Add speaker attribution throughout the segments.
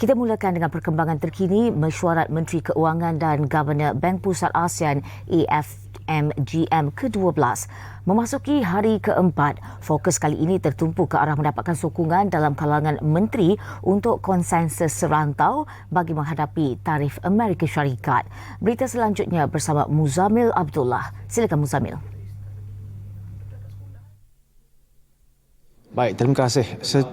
Speaker 1: Kita mulakan dengan perkembangan terkini mesyuarat Menteri Keuangan dan Governor Bank Pusat ASEAN AFMGM ke-12 memasuki hari keempat. Fokus kali ini tertumpu ke arah mendapatkan sokongan dalam kalangan menteri untuk konsensus serantau bagi menghadapi tarif Amerika Syarikat. Berita selanjutnya bersama Muzamil Abdullah. Silakan Muzamil.
Speaker 2: Baik, terima kasih.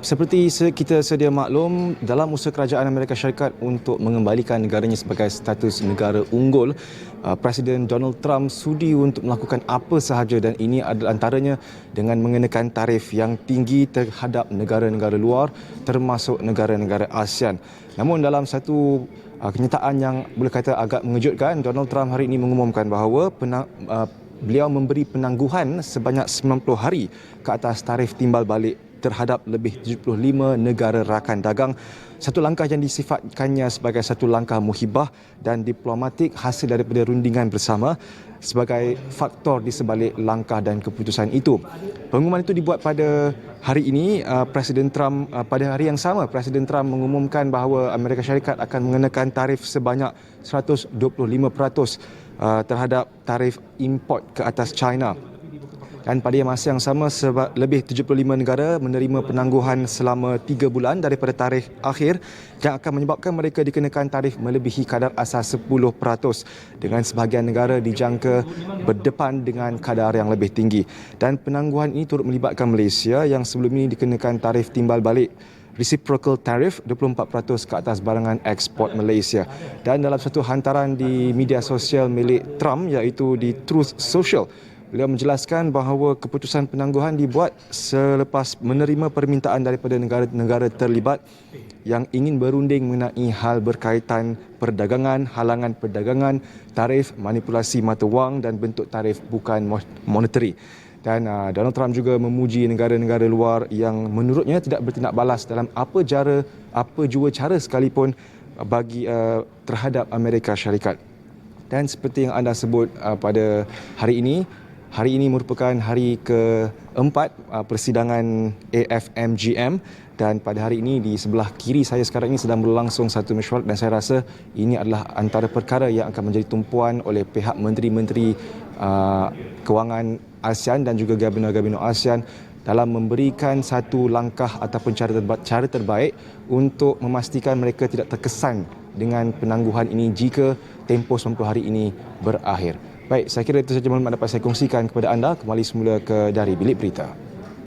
Speaker 2: Seperti kita sedia maklum, dalam usaha kerajaan Amerika Syarikat untuk mengembalikan negaranya sebagai status negara unggul, uh, Presiden Donald Trump sudi untuk melakukan apa sahaja dan ini adalah antaranya dengan mengenakan tarif yang tinggi terhadap negara-negara luar termasuk negara-negara ASEAN. Namun dalam satu uh, kenyataan yang boleh kata agak mengejutkan, Donald Trump hari ini mengumumkan bahawa uh, beliau memberi penangguhan sebanyak 90 hari ke atas tarif timbal balik terhadap lebih 75 negara rakan dagang. Satu langkah yang disifatkannya sebagai satu langkah muhibah dan diplomatik hasil daripada rundingan bersama sebagai faktor di sebalik langkah dan keputusan itu. Pengumuman itu dibuat pada hari ini uh, Presiden Trump uh, pada hari yang sama Presiden Trump mengumumkan bahawa Amerika Syarikat akan mengenakan tarif sebanyak 125% uh, terhadap tarif import ke atas China dan pada masa yang sama lebih 75 negara menerima penangguhan selama 3 bulan daripada tarikh akhir yang akan menyebabkan mereka dikenakan tarif melebihi kadar asas 10% dengan sebahagian negara dijangka berdepan dengan kadar yang lebih tinggi dan penangguhan ini turut melibatkan Malaysia yang sebelum ini dikenakan tarif timbal balik reciprocal tariff 24% ke atas barangan ekspor Malaysia. Dan dalam satu hantaran di media sosial milik Trump iaitu di Truth Social, Beliau menjelaskan bahawa keputusan penangguhan dibuat selepas menerima permintaan daripada negara-negara terlibat yang ingin berunding mengenai hal berkaitan perdagangan, halangan perdagangan, tarif, manipulasi mata wang dan bentuk tarif bukan monetary. Dan uh, Donald Trump juga memuji negara-negara luar yang menurutnya tidak bertindak balas dalam apa cara, apa jua cara sekalipun bagi uh, terhadap Amerika Syarikat. Dan seperti yang anda sebut uh, pada hari ini, Hari ini merupakan hari keempat uh, persidangan AFMGM dan pada hari ini di sebelah kiri saya sekarang ini sedang berlangsung satu mesyuarat dan saya rasa ini adalah antara perkara yang akan menjadi tumpuan oleh pihak menteri-menteri uh, kewangan ASEAN dan juga gabungan-gabungan ASEAN dalam memberikan satu langkah ataupun cara terbaik, cara terbaik untuk memastikan mereka tidak terkesan dengan penangguhan ini jika tempoh 90 hari ini berakhir. Baik, saya kira itu saja maklumat dapat saya kongsikan kepada anda. Kembali semula ke dari bilik berita.